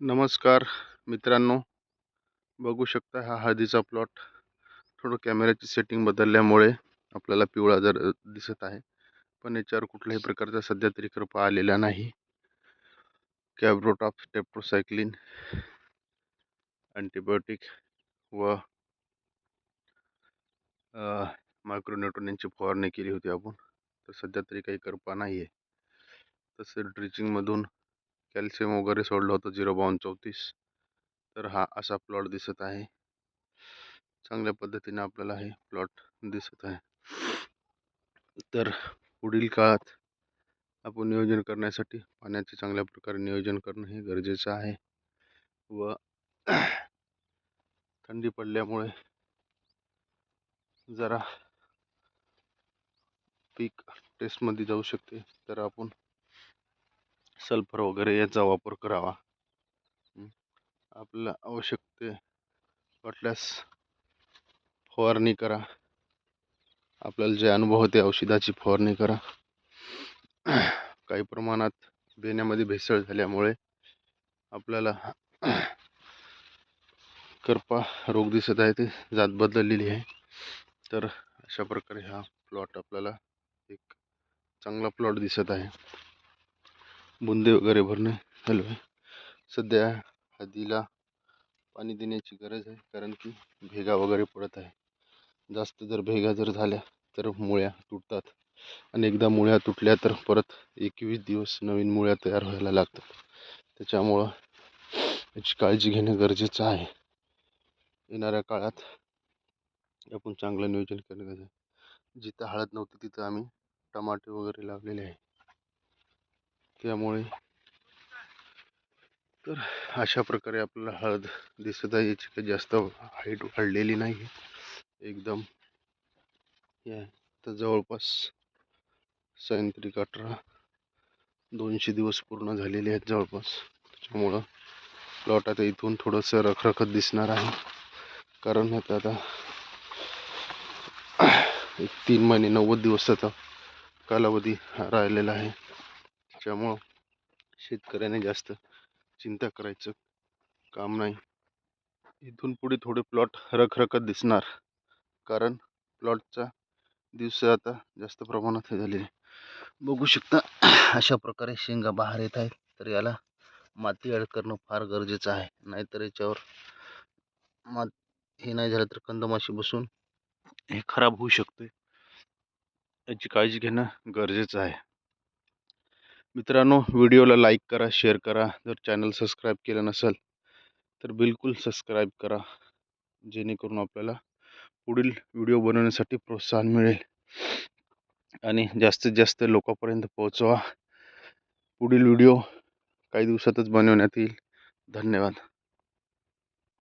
नमस्कार मित्रांनो. बघू शकता हा हळदीचा प्लॉट थोडं कॅमेऱ्याची सेटिंग बदलल्यामुळे आपल्याला पिवळा जर दिसत आहे. पण याच्यावर कुठल्याही प्रकारचा सध्या तरी कृपा आलेला नाही. कॅब्रोटॉप स्टेप्रोसायक्लिन अँटीबायोटिक व मायक्रोन्युट्रॉन यांची फवारणी केली होती आपण. तर सध्या तरी काही कृपा नाही आहे तसेच ड्रिचिंगमधून कॅल्शियम वगैरे सोडलं होतं झिरो बावन्न चौतीस. तर हा असा प्लॉट दिसत आहे. चांगल्या पद्धतीने आपल्याला हे प्लॉट दिसत आहे. तर पुढील काळात आपण नियोजन करण्यासाठी पाण्याचे चांगल्या प्रकारे नियोजन करणं हे गरजेचं आहे व थंडी पडल्यामुळे जरा पीक टेस्टमध्ये जाऊ शकते. तर आपण सल्फर वगैरे याचा वापर करावा. आपल्याला आवश्यकते वाटल्यास फवारणी करा. आपल्याला जे अनुभव होते औषधाची फवारणी करा. काही प्रमाणात देण्यामध्ये भेसळ झाल्यामुळे आपल्याला करपा रोग दिसत आहे ते जात बदललेली आहे. तर अशा प्रकारे हा प्लॉट आपल्याला एक चांगला प्लॉट दिसत आहे. बुंदे वगैरे भरणे हॅलो सध्या हळदीला पाणी देण्याची गरज आहे कारण की भेगा वगैरे पडत आहे. जास्त जर भेगा जर झाल्या तर मुळ्या तुटतात. आणि एकदा मुळ्या तुटल्या तर परत एकवीस दिवस नवीन मुळ्या तयार व्हायला लागतात. त्याच्यामुळं याची काळजी घेणं गरजेचं आहे. येणाऱ्या काळात आपण चांगलं नियोजन करणं गरजेचं जिथं हळद नव्हती तिथं आम्ही टमाटे वगैरे लावलेले आहे. त्यामुळे तर अशा प्रकारे आपल्याला हळद दिसत आहे. याची काही जास्त हाईट वाढलेली नाही एकदम या तर जवळपास सायंत्रिक अठरा दोनशे दिवस पूर्ण झालेले आहेत जवळपास. त्याच्यामुळं प्लॉट आता इथून थोडंसं रखरखत दिसणार आहे. कारण आता आता एक तीन महिने नव्वद दिवस आता कालावधी राहिलेला आहे. त्यामुळं शेतकऱ्याने जास्त चिंता करायचं काम नाही. इथून पुढे थोडे प्लॉट रखरखत दिसणार. कारण प्लॉटचा दिवस आता जास्त प्रमाणात हे झालेले. बघू शकता अशा प्रकारे शेंगा बाहेर येत आहेत तर याला माती अड करणं फार गरजेचं आहे. नाहीतर याच्यावर मात हे नाही झालं तर कंदमाशी बसून हे खराब होऊ शकते याची काळजी घेणं गरजेचं आहे. मित्रांनो व्हिडिओला लाईक करा शेअर करा. जर चॅनल सबस्क्राईब केलं नसेल तर बिलकुल सबस्क्राईब करा. जेणेकरून आपल्याला पुढील व्हिडिओ बनवण्यासाठी प्रोत्साहन मिळेल. आणि जास्तीत जास्त लोकांपर्यंत पोहोचवा. पुढील व्हिडिओ काही दिवसातच बनवण्यात येईल. धन्यवाद.